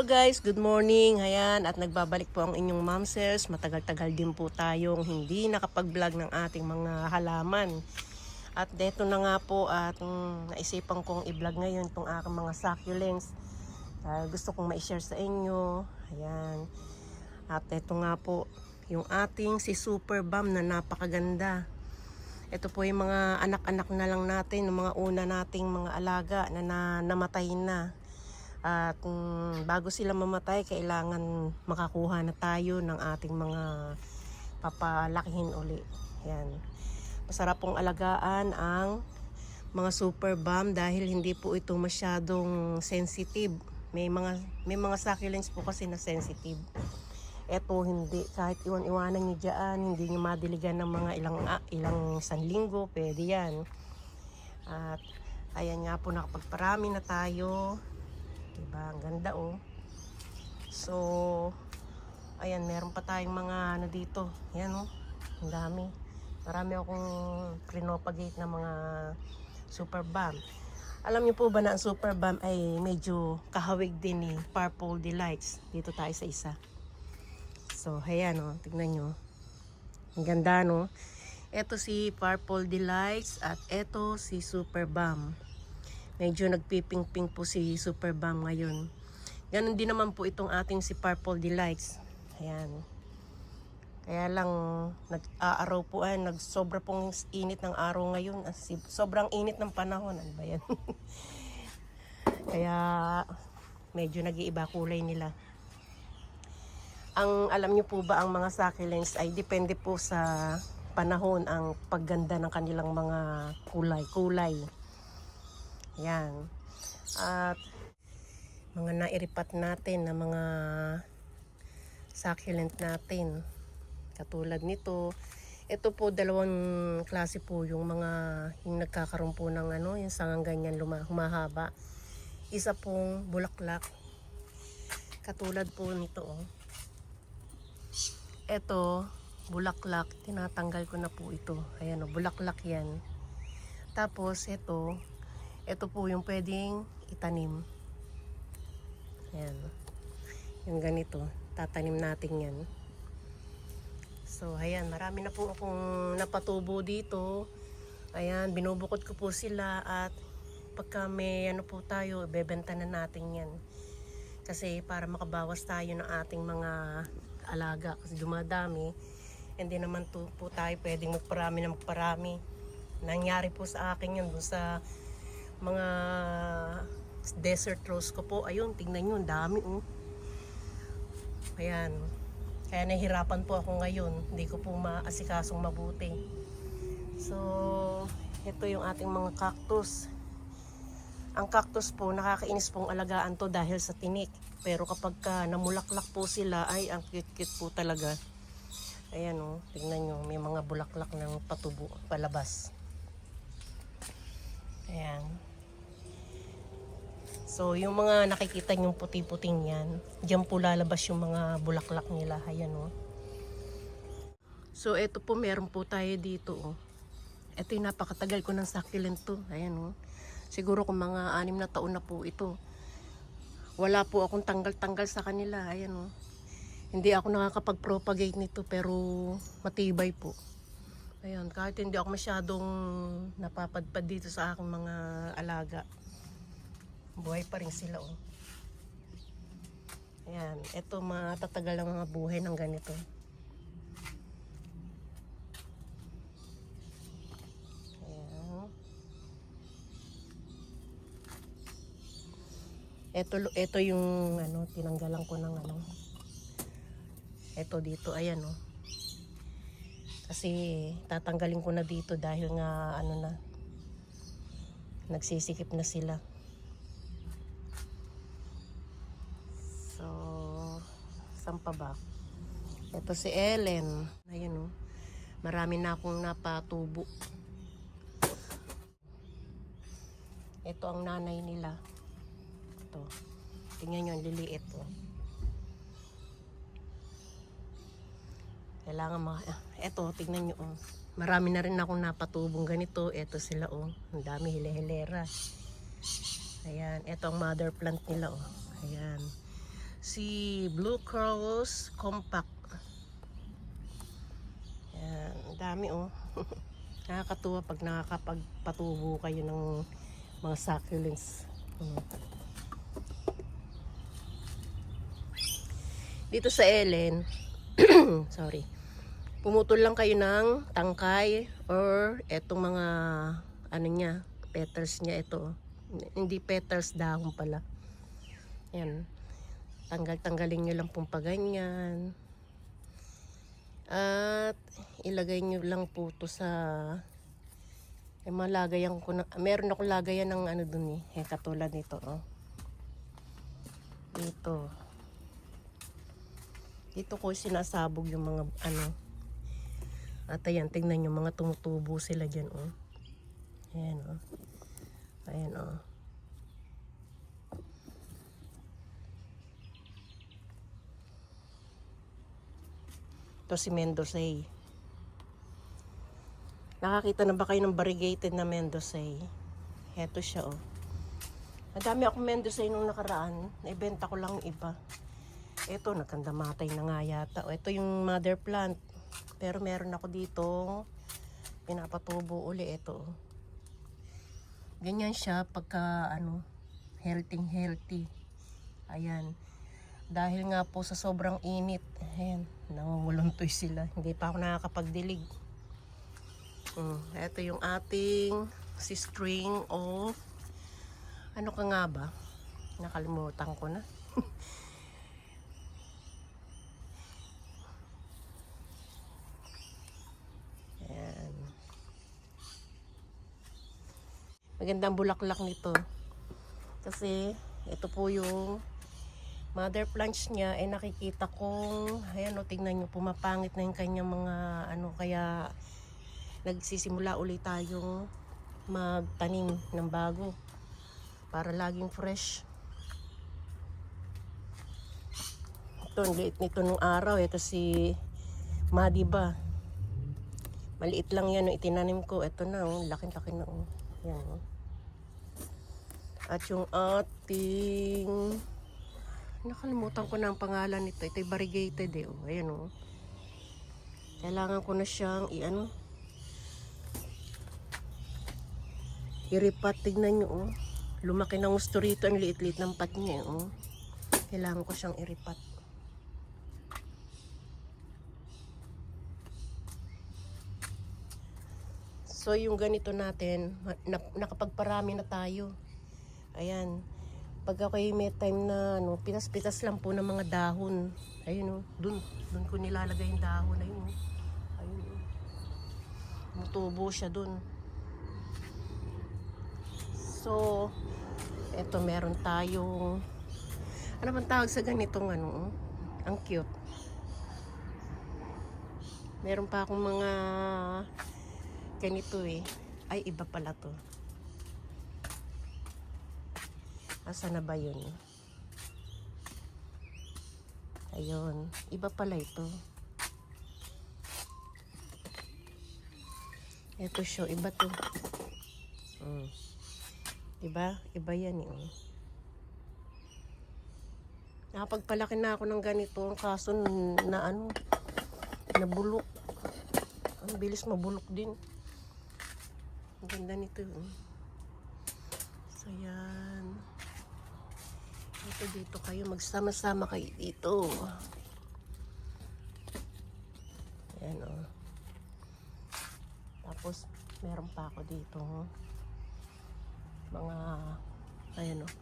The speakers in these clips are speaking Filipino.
Hello guys, good morning. Ayan, at nagbabalik po ang inyong momsels. Matagal-tagal din po tayong hindi nakapag-vlog ng ating mga halaman. At deto na nga po at mm, naisipan kong i-vlog ngayon itong aking mga succulents. Dahil gusto kong ma-share sa inyo. Ayan. At eto nga po, yung ating si Super Bam na napakaganda. Ito po yung mga anak-anak na lang natin, yung mga una nating mga alaga na, na namatay na. At mm, bago sila mamatay, kailangan makakuha na tayo ng ating mga papalakihin uli. Yan. Masarap pong alagaan ang mga super bomb dahil hindi po ito masyadong sensitive. May mga may mga succulents po kasi na sensitive. Eto hindi kahit iwan-iwanan niyo diyan, hindi niyo madiligan ng mga ilang ah, ilang isang linggo, pwede 'yan. At ayan nga po nakapagparami na tayo. Diba? Ang ganda oh. So, ayan, meron pa tayong mga ano dito. Ayan oh. Ang dami. Marami akong pinopagate na mga super bomb. Alam niyo po ba na ang super bomb ay medyo kahawig din ni Purple Delights. Dito tayo sa isa. So, ayan oh. Tignan nyo. Ang ganda no. Ito si Purple Delights at ito si Super Bomb. Medyo nagpiping-ping po si Super Bam ngayon. Ganon din naman po itong ating si Purple Delights. Ayan. Kaya lang, nag-aaraw po ay, nagsobra pong init ng araw ngayon. Ah, Sobrang init ng panahon. Ano ba yan? Kaya, medyo nag-iiba kulay nila. Ang alam niyo po ba ang mga succulents ay depende po sa panahon ang pagganda ng kanilang mga kulay-kulay. Yan. At mga nairipat natin na mga succulent natin. Katulad nito. Ito po dalawang klase po yung mga yung nagkakaroon po ng ano, yung sangang ganyan luma, humahaba. Isa pong bulaklak. Katulad po nito oh. Ito, bulaklak. Tinatanggal ko na po ito. Ayan oh, bulaklak yan. Tapos ito, ito po yung pwedeng itanim. Ayan. Yung ganito. Tatanim natin yan. So, ayan. Marami na po akong napatubo dito. Ayan. Binubukod ko po sila at pagka may ano po tayo, bebenta na natin yan. Kasi para makabawas tayo ng ating mga alaga. Kasi dumadami. Hindi naman to po tayo pwedeng magparami na magparami. Nangyari po sa akin yun dun sa mga desert rose ko po. Ayun, tingnan nyo, dami oh. Ayan. Kaya nahihirapan po ako ngayon. Hindi ko po maasikasong mabuti. So, ito yung ating mga cactus. Ang cactus po, nakakainis pong alagaan to dahil sa tinik. Pero kapag ka namulaklak po sila, ay ang cute-cute po talaga. Ayan oh, tingnan nyo, may mga bulaklak ng patubo, palabas. Ayan. So, yung mga nakikita yung puti-puting yan, diyan po lalabas yung mga bulaklak nila. Ayan o. So, ito po, meron po tayo dito o. Ito yung napakatagal ko ng succulent to. Ayan o. Siguro kung mga anim na taon na po ito. Wala po akong tanggal-tanggal sa kanila. Ayan o. Hindi ako nakakapag-propagate nito pero matibay po. Ayan, kahit hindi ako masyadong napapadpad dito sa aking mga alaga. Buhay pa rin sila, oh. Ayan, eto matatagal ang mga buhay ng ganito. Ayan. Ito, ito yung ano, tinanggalan ko ng ano. Ito dito, ayan, oh. Kasi tatanggalin ko na dito dahil nga ano na nagsisikip na sila. So, saan pa ba? Ito si Ellen. Ayan oh. Marami na akong napatubo. Ito ang nanay nila. Ito. Tingnan nyo, liliit oh. Kailangan mga... ah, Eto, tignan nyo. Oh. Marami na rin akong napatubong ganito. Eto sila, oh. Ang dami, hile-hilera. Ayan. Eto ang mother plant nila, oh. Ayan. Si Blue Cross Compact. Yan, dami oh. Nakakatuwa pag nakakapagpatubo kayo ng mga succulents. Mm. Dito sa Ellen, sorry, pumutol lang kayo ng tangkay or etong mga ano niya, petals niya ito. Hindi petals, dahon pala. Yan. Tanggal-tanggalin nyo lang pong paganyan. At ilagay nyo lang po to sa eh, malagayan ko na, meron ako lagayan ng ano dun eh, eh katulad nito oh. Dito. Dito ko sinasabog yung mga ano. At ayan, tingnan nyo, mga tumutubo sila dyan oh. Ayan oh. Ayan oh. Ito si Mendocay. Nakakita na ba kayo ng variegated na Mendocay? Heto siya oh. Madami akong Mendocay nung nakaraan. Naibenta ko lang iba. Ito, nagkandamatay na nga yata. O, ito yung mother plant. Pero meron ako dito pinapatubo uli ito. oh. Ganyan siya pagka ano, healthy healthy. Ayan. Dahil nga po sa sobrang init, ayan, nangunguluntoy sila. Hindi pa ako nakakapagdilig. Mm, ito yung ating si string of ano ka nga ba? Nakalimutan ko na. Ayan. Magandang bulaklak nito. Kasi ito po yung mother plants niya ay nakikita kong ayan o tingnan nyo pumapangit na yung kanyang mga ano kaya nagsisimula ulit tayong magtanim ng bago para laging fresh. Ito liit nito nung araw ito si Madiba maliit lang yan nung itinanim ko. Ito na oh laki laki na oh. Yan oh. At yung ating nakalimutan ko na ang pangalan nito. Ito variegated eh. Oh ayan oh. Kailangan ko na siyang i-ano iripat tignan nyo oh. Lumaki ng gusto rito. Ang liit-liit ng pat niya oh. Kailangan ko siyang iripat So yung ganito natin, nakapagparami na tayo. Ayan. Pag ako may time na ano, pitas-pitas lang po ng mga dahon. Ayun oh, dun, dun ko nilalagay yung dahon. Ayun oh. Ayun oh. Mutubo siya dun. So, eto meron tayong ano bang tawag sa ganitong ano? oh? Ang cute. Meron pa akong mga ganito eh. Ay, iba pala to. Asa na ba yun? Ayun. Iba pala ito. Ito siya. Iba to. Mm. Diba? Iba yan eh. oh. Nakapagpalaki na ako ng ganito. Kaso na ano, nabulok. Ang bilis mabulok din. Ang ganda nito. oh. So, yan. Ito dito kayo. Magsama-sama kayo dito. Ayan, oh. Tapos, meron pa ako dito. oh. Mga, ayan, oh.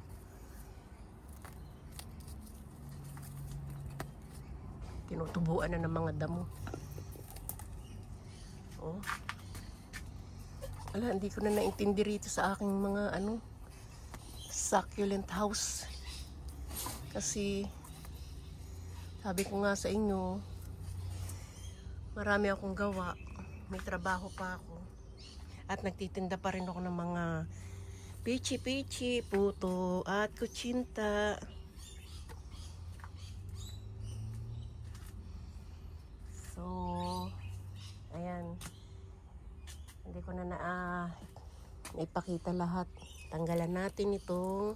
Tinutubuan na ng mga damo. Oh. Wala, hindi ko na naintindi rito sa aking mga ano succulent house. Kasi sabi ko nga sa inyo marami akong gawa. May trabaho pa ako. At nagtitinda pa rin ako ng mga pichi-pichi, puto at kutsinta. So, ayan. Hindi ko na na ah, ipakita lahat. Tanggalan natin itong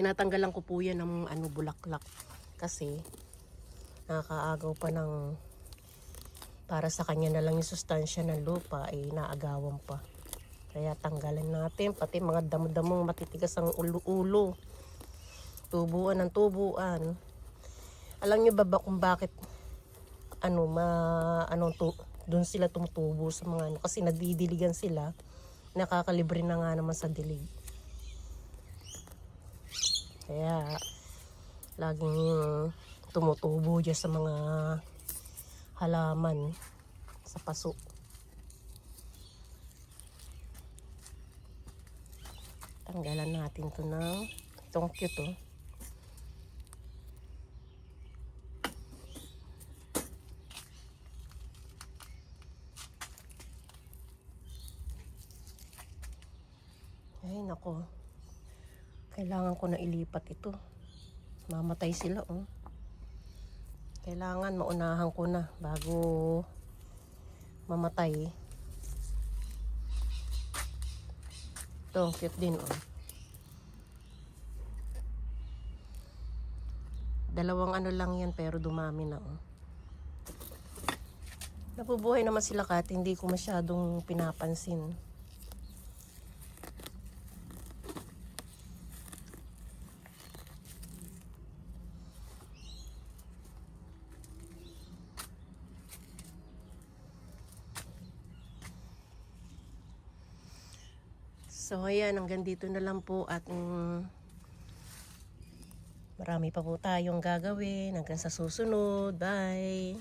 Tinatanggalan ko po yan ng ano, bulaklak. Kasi, nakakaagaw pa ng para sa kanya na lang yung sustansya ng lupa ay naagawan pa. Kaya tanggalan natin pati mga damo-damong matitigas ang ulo-ulo. Tubuan ng tubuan. Alam niyo ba, ba kung bakit ano ma anong tu, doon sila tumutubo sa mga ano kasi nadidiligan sila nakakalibre na nga naman sa dilig. Kaya laging tumutubo dyan sa mga halaman sa paso. Tanggalan natin to ng itong cute oh. Ay nako. Kailangan ko na ilipat ito. Mamatay sila oh. Kailangan maunahan ko na bago mamatay. Ito, cute din oh. Dalawang ano lang yan pero dumami na oh. Nabubuhay naman sila kat, hindi ko masyadong pinapansin. So ayan, hanggang dito na lang po at mm, marami pa po tayong gagawin hanggang sa susunod. Bye!